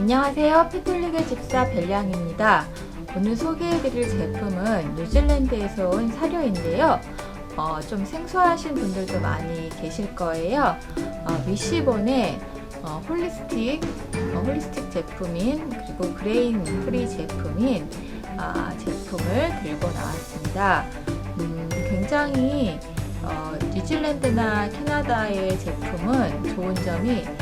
안녕하세요. 피톨릭의 집사 벨량입니다. 오늘 소개해드릴 제품은 뉴질랜드에서 온 사료인데요. 어, 좀 생소하신 분들도 많이 계실 거예요. 어, 미시본의 어, 홀리스틱, 어, 홀리스틱 제품인 그리고 그레인 프리 제품인 아, 제품을 들고 나왔습니다. 음, 굉장히 어, 뉴질랜드나 캐나다의 제품은 좋은 점이 어,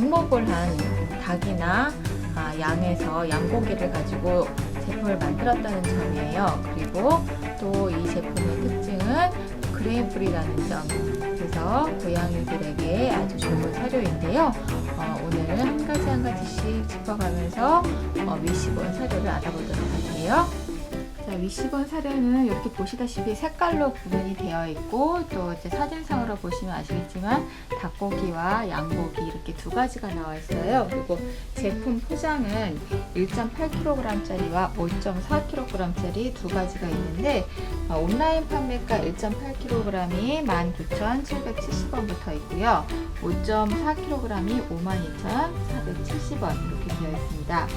방목을 한 닭이나 아, 양에서 양고기를 가지고 제품을 만들었다는 점이에요. 그리고 또 이 제품의 특징은 그레인 프리라는 점. 그래서 고양이들에게 아주 좋은 사료인데요. 어, 오늘은 한 가지 한 가지씩 짚어가면서 어, 미시본 사료를 알아보도록 할게요. 자, 위시본 사료는 이렇게 보시다시피 색깔로 구분이 되어 있고 또 이제 사진상으로 보시면 아시겠지만 닭고기와 양고기 이렇게 두 가지가 나와 있어요. 그리고 제품 포장은 1.8kg짜리와 5.4kg짜리 두 가지가 있는데 어, 온라인 판매가 1.8kg이 19,770원부터 있고요. 5.4kg이 52,470원 이렇게 되어 있습니다.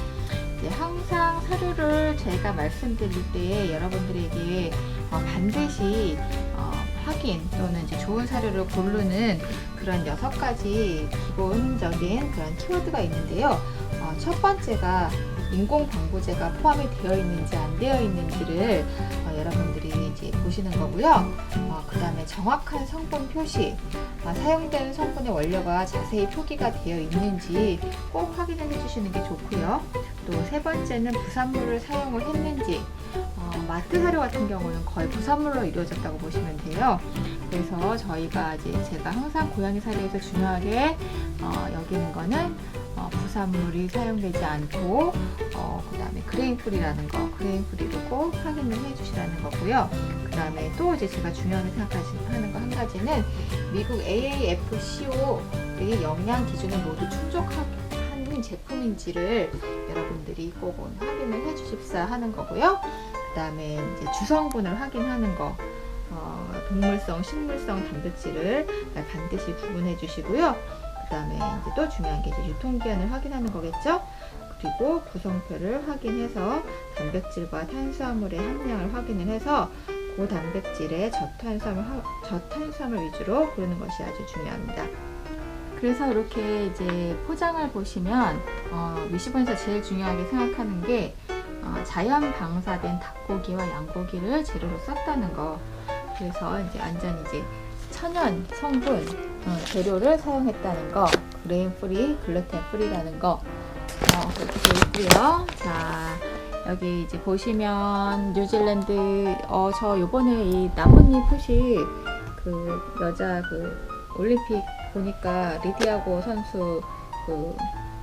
이제 항상 사료를 제가 말씀드릴 때 여러분들에게 어, 반드시 어, 확인 또는 이제 좋은 사료를 고르는 그런 여섯 가지 기본적인 그런 키워드가 있는데요. 어, 첫 번째가 인공 방부제가 포함이 되어 있는지 안 되어 있는지를 어, 여러분들이 이제 보시는 거고요. 어, 그 다음에 정확한 성분 표시, 아, 사용되는 성분의 원료가 자세히 표기가 되어 있는지 꼭 확인을 해주시는 게 좋고요. 또 세 번째는 부산물을 사용을 했는지 어, 마트 사료 같은 경우는 거의 부산물로 이루어졌다고 보시면 돼요. 그래서 저희가 이제 제가 항상 고양이 사료에서 중요하게 어, 여기는 거는 어, 부산물이 사용되지 않고 어, 그 다음에 그레인 프리라는 거 그레인 프리로 꼭 확인을 해주시라는 거고요. 그 다음에 또 이제 제가 중요하게 생각하는 거 한 가지는 미국 AAFCO의 영양 기준을 모두 충족하는 제품인지를 여러분들이 꼭 확인을 해주십사 하는 거고요. 그 다음에 이제 주성분을 확인하는 거, 어, 동물성, 식물성 단백질을 반드시 구분해 주시고요. 그 다음에 이제 또 중요한 게 이제 유통기한을 확인하는 거겠죠. 그리고 구성표를 확인해서 단백질과 탄수화물의 함량을 확인을 해서 고단백질의 저탄수화물, 저탄수화물 위주로 고르는 것이 아주 중요합니다. 그래서 이렇게 이제 포장을 보시면 어, 미시본에서 제일 중요하게 생각하는 게 어, 자연 방사된 닭고기와 양고기를 재료로 썼다는 거. 그래서 이제 완전 이제 천연 성분 어, 재료를 사용했다는 거. 그레인 프리, 글루텐 프리라는 거. 어, 그렇게 되어 있고요. 자, 여기 이제 보시면 뉴질랜드 어 저 요번에 이 나뭇잎 표시 그 여자 그 올림픽 보니까 리디아고 선수 그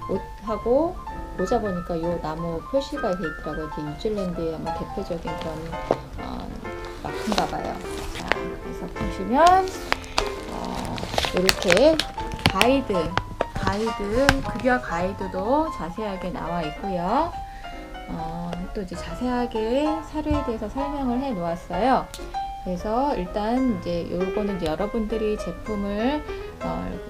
옷하고 모자 보니까 요 나무 표시가 돼 있더라고요. 이게 뉴질랜드의 아마 대표적인 그런 어, 마크인가 봐요. 자, 그래서 보시면 어, 이렇게 가이드, 가이드, 급여 가이드도 자세하게 나와 있고요. 어, 또 이제 자세하게 사료에 대해서 설명을 해 놓았어요. 그래서 일단 이제 요거는 여러분들이 제품을 어,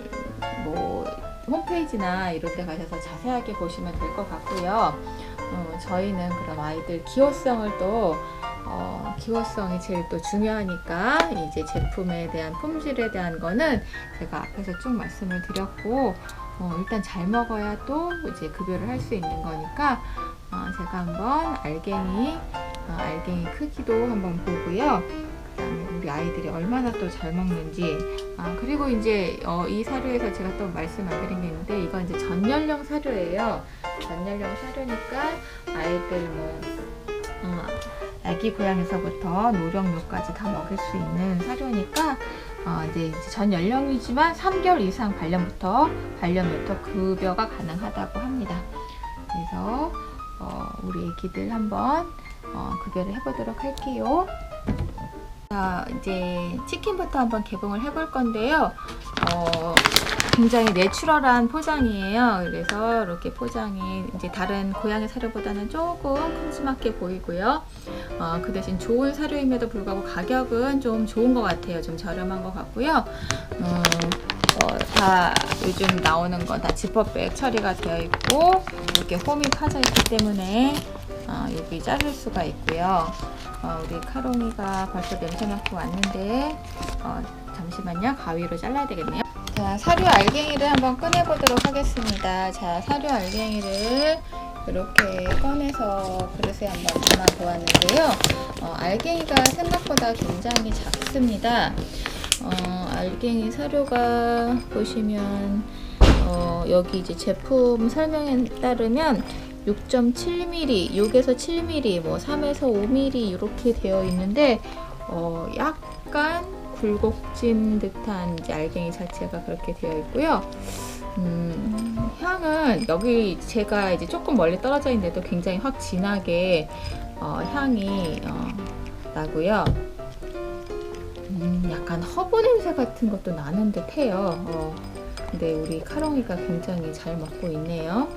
뭐 홈페이지나 이런 데 가셔서 자세하게 보시면 될 것 같고요. 어, 저희는 그럼 아이들 기호성을 또 어, 기호성이 제일 또 중요하니까 이제 제품에 대한 품질에 대한 거는 제가 앞에서 쭉 말씀을 드렸고 어, 일단 잘 먹어야 또 이제 급여를 할 수 있는 거니까 어, 제가 한번 알갱이 어, 알갱이 크기도 한번 보고요. 그다음에 우리 아이들이 얼마나 또 잘 먹는지 아 그리고 이제 어, 이 사료에서 제가 또 말씀 안 드린 게 있는데 이건 이제 전연령 사료예요. 전연령 사료니까 아이들 뭐 어, 아기 고양이서부터 노령요까지 다 먹일 수 있는 사료니까 어, 이제, 전 연령이지만 3개월 이상 반려부터 반려부터 급여가 가능하다고 합니다. 그래서 어, 우리 애기들 한번 어, 급여를 해보도록 할게요. 자, 이제 치킨부터 한번 개봉을 해볼 건데요. 어, 굉장히 내추럴한 포장이에요. 그래서 이렇게 포장이 이제 다른 고양이 사료보다는 조금 큼지막해 보이고요. 어, 그 대신 좋은 사료임에도 불구하고 가격은 좀 좋은 것 같아요. 좀 저렴한 것 같고요. 어, 어, 다 요즘 나오는 건 다 지퍼백 처리가 되어 있고 이렇게 홈이 파져 있기 때문에 어, 여기 자를 수가 있고요. 어, 우리 카롱이가 벌써 냄새 맡고 왔는데 어, 잠시만요. 가위로 잘라야 되겠네요. 자, 사료 알갱이를 한번 꺼내보도록 하겠습니다. 자, 사료 알갱이를 이렇게 꺼내서 그릇에 한번 담아 보았는데요. 어, 알갱이가 생각보다 굉장히 작습니다. 어, 알갱이 사료가 보시면 어, 여기 이제 제품 설명에 따르면 6.7mm, 6에서 7mm, 뭐 3에서 5mm 이렇게 되어 있는데 어, 약간 굴곡진 듯한 알갱이 자체가 그렇게 되어 있고요. 음, 향은 여기 제가 이제 조금 멀리 떨어져 있는데도 굉장히 확 진하게 어, 향이 어, 나고요. 음, 약간 허브 냄새 같은 것도 나는 듯해요. 어, 근데 우리 카롱이가 굉장히 잘 먹고 있네요.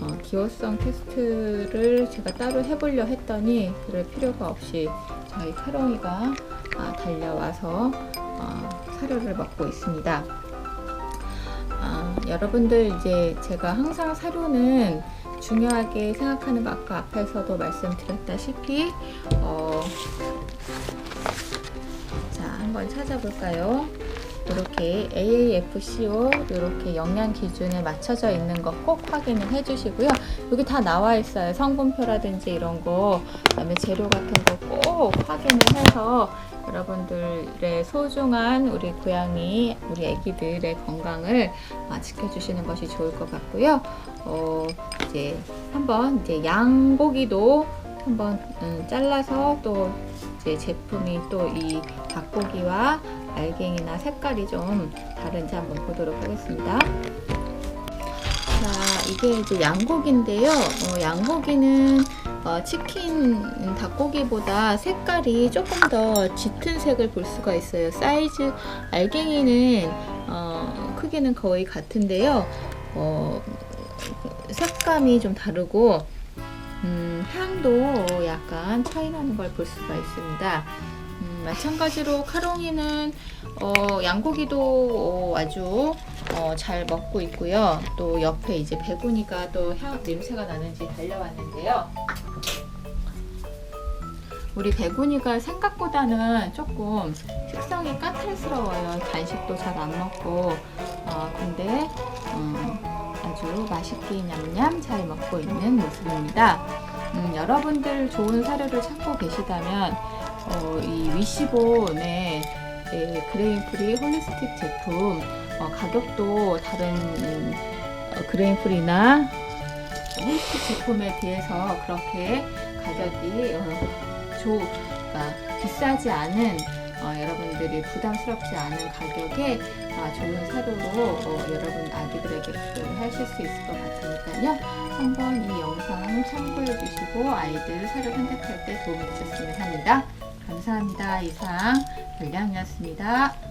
어, 기호성 테스트를 제가 따로 해보려 했더니 그럴 필요가 없이 저희 카롱이가 아, 달려와서 어, 사료를 먹고 있습니다. 아, 여러분들 이제 제가 항상 사료는 중요하게 생각하는 거 아까 앞에서도 말씀드렸다시피 어, 자 한번 찾아볼까요? 이렇게 AAFCO 이렇게 영양 기준에 맞춰져 있는 거 꼭 확인을 해주시고요. 여기 다 나와 있어요. 성분표라든지 이런 거, 그다음에 재료 같은 거 꼭 확인을 해서 여러분들의 소중한 우리 고양이, 우리 아기들의 건강을 아, 지켜주시는 것이 좋을 것 같고요. 어, 이제 한번 이제 양고기도 한번 음, 잘라서 또 이제 제품이 또 이 닭고기와 알갱이나 색깔이 좀 다른지 한번 보도록 하겠습니다. 자, 이게 이제 양고기인데요. 어, 양고기는 어, 치킨 음, 닭고기보다 색깔이 조금 더 짙은 색을 볼 수가 있어요. 사이즈 알갱이는 어, 크기는 거의 같은데요. 어, 색감이 좀 다르고 음, 향도 약간 차이 나는 걸 볼 수가 있습니다. 음, 마찬가지로 카롱이는 어, 양고기도 어, 아주 어, 잘 먹고 있고요. 또 옆에 이제 배구니가 또 향 냄새가 나는지 달려왔는데요. 우리 배구니가 생각보다는 조금 식성이 까탈스러워요. 간식도 잘 안 먹고 어, 근데 음, 아주 맛있게 냠냠 잘 먹고 있는 모습입니다. 음, 여러분들 좋은 사료를 찾고 계시다면 어, 이 위시본의 네, 그레인프리 홀리스틱 제품 어, 가격도 다른 음, 어, 그레인프리나 홀리스틱 제품에 비해서 그렇게 가격이 어, 조, 그러니까 비싸지 않은 어, 여러분들이 부담스럽지 않은 가격에 아, 좋은 사료로 어, 여러분 아기들에게 구매를 하실 수 있을 것 같으니까요. 한번 이 영상 참고해 주시고 아이들 사료 선택할 때 도움이 되셨으면 합니다. 감사합니다. 이상 별량이었습니다.